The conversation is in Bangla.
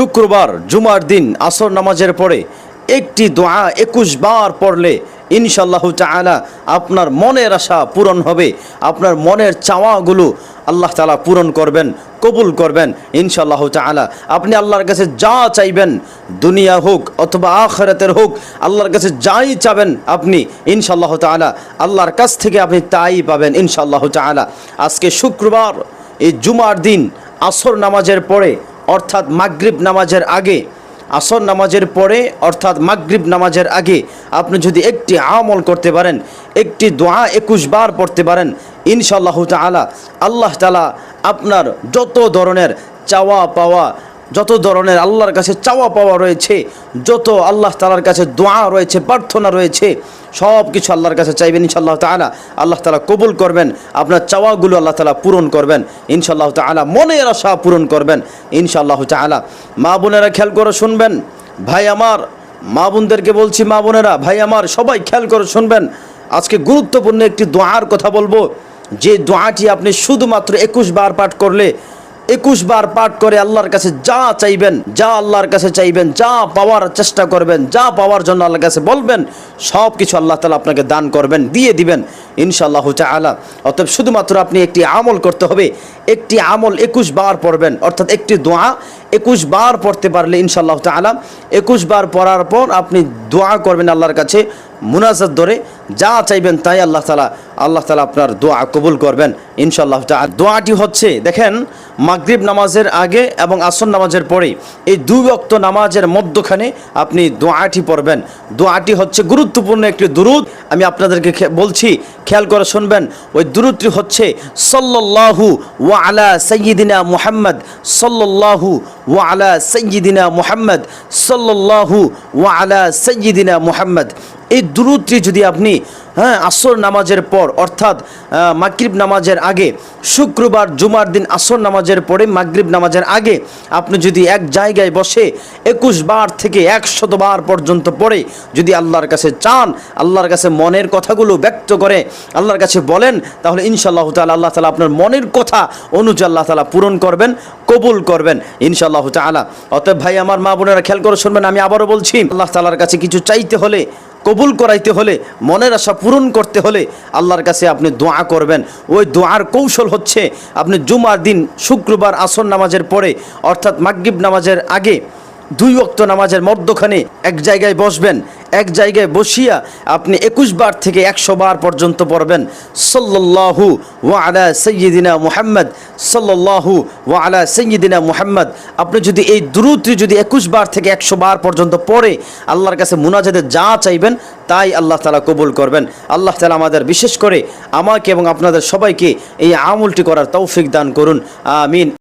শুক্রবার জুমার দিন আসর নামাজের পরে একটি দোয়া একুশ বার পড়লে ইনশাল্লাহ তাআলা আপনার মনের আশা পূরণ হবে, আপনার মনের চাওয়াগুলো আল্লাহ তালা পূরণ করবেন, কবুল করবেন ইনশাল্লাহ তাআলা। আপনি আল্লাহর কাছে যা চাইবেন, দুনিয়া হোক অথবা আখরাতের হোক, আল্লাহর কাছে যাই চাবেন আপনি ইনশাল্লাহ তাআলা। আল্লাহর কাছ থেকে আপনি তাই পাবেন ইনশাল্লাহ তাআলা। আজকে শুক্রবার, এই জুমার দিন, আসর নামাজের পরে অর্থাৎ মাগরিব নামাজের আগে, আসর নামাজের পরে, অর্থাৎ মাগরিব নামাজের আগে আপনি যদি একটি আমল করতে পারেন, একটি দোয়া একুশ বার পড়তে পারেন ইনশাল্লাহ তালা আল্লাহ তালা আপনার যত ধরনের চাওয়া পাওয়া যত ধরনের আল্লাহর কাছে চাওয়া পাওয়া রয়েছে, যত আল্লাহ তালার কাছে দোয়া রয়েছে, প্রার্থনা রয়েছে, সব কিছু আল্লাহর কাছে চাইবেন ইনশাল্লাহ তালা আল্লাহ তালা কবুল করবেন, আপনার চাওয়াগুলো আল্লাহ তালা পূরণ করবেন ইনশাল্লাহ তালা মনের আশা পূরণ করবেন ইনশাল্লাহ তালা মা বোনেরা খেয়াল করে শুনবেন, ভাই আমার, মা বোনদেরকে বলছি মা বোনেরা, ভাই আমার, সবাই খেয়াল করে শুনবেন। আজকে গুরুত্বপূর্ণ একটি দোয়ার কথা বলব, যে দোয়াটি আপনি শুধুমাত্র একুশ বার পাঠ করলে একুশ বার পাঠ করে আল্লাহর কাছে যা চাইবেন, যা আল্লাহর কাছে চাইবেন, যা পাওয়ার চেষ্টা করবেন, যা পাওয়ার জন্য আল্লাহর কাছে বলবেন, সব কিছু আল্লাহ তালা আপনাকে দান করবেন, দিয়ে দিবেন, ইনশাআল্লাহ তাআলা। অতএব শুধুমাত্র আপনি একটি আমল করতে হবে, একটি আমল একুশ বার পড়বেন, অর্থাৎ একটি দোয়া একুশ বার পড়তে পারলে ইনশাআল্লাহ তাআলা, একুশ বার পড়ার পর আপনি দোয়া করবেন আল্লাহর কাছে, মুনাজাত ধরে, যা চাইবেন তাই আল্লাহ তালা আল্লাহ তালা আপনার দোয়া কবুল করবেন, ইনশাআল্লাহ তাআলা। দোয়াটি হচ্ছে, দেখেন, মাগরিব নামাজের আগে এবং আসর নামাজের পরে এই দুই অক্ত নামাজের মধ্যখানে আপনি দোয়াটি পড়বেন। দোয়াটি হচ্ছে গুরুত্বপূর্ণ একটি দুরুদ। আমি আপনাদেরকে বলছি, খেয়াল করে শুনবেন, ওই দুরুদটি হচ্ছে, সল্লাল্লাহু ওয়া আলা সাইয়্যিদিনা মুহাম্মদ, সল্লাল্লাহু ওয়া আলা সাইয়্যিদিনা মুহাম্মদ, সল্লাল্লাহু ওয়া আলা সাইয়্যিদিনা মুহাম্মদ। এই দুরুদটি যদি আপনি হ্যাঁ আসর নামাজের পর, অর্থাৎ মাগরিব নামাজের আগে, শুক্রবার, জুমার দিন আসর নামাজের পরে মাগরিব নামাজের আগে আপনি যদি এক জায়গায় বসে একুশ বার থেকে একশত বার পর্যন্ত পড়ে, যদি আল্লাহর কাছে চান, আল্লাহর কাছে মনের কথাগুলো ব্যক্ত করে, আল্লাহর কাছে বলেন, তাহলে ইনশাআল্লাহ তাআলা, আল্লাহ তাআলা আপনার মনের কথা অনুযায়ী আল্লাহ তালা পূরণ করবেন, কবুল করবেন, ইনশাআল্লাহ তাআলা। অতএব ভাই, আমার মা বোনেরা খেয়াল করে শুনবেন, আমি আবারও বলছি, আল্লাহ তাআলার কাছে কিছু চাইতে হলে কবুল করাইতে হলে, মনের আশা পূরণ করতে হলে আল্লাহর কাছে আপনি দোয়া করবেন। ওই দোয়ার কৌশল হচ্ছে আপনি জুমার দিন শুক্রবার আসর নামাজের পরে, অর্থাৎ মাগরিব নামাজের আগে দুই অক্ত নামাজের মধ্যখানে এক জায়গায় বসবেন এক জায়গায় বসিয়া আপনি একুশ বার থেকে একশো বার পর্যন্ত পড়বেন। সল্লাল্লাহু ওয়া আলা সৈয়দিনা মুহাম্মদ, সল্লাল্লাহু ওয়া আলা সৈয়দিনা মুহাম্মদ। আপনি যদি এই দ্রুতটি যদি একুশ বার থেকে একশো বার পর্যন্ত পড়ে, আল্লাহর কাছে মুনাজাতে যা চাইবেন, তাই আল্লাহ তালা কবুল করবেন। আল্লাহ তালা আমাদের বিশেষ করে আমাকে এবং আপনাদের সবাইকে এই আমলটি করার তৌফিক দান করুন। আমিন।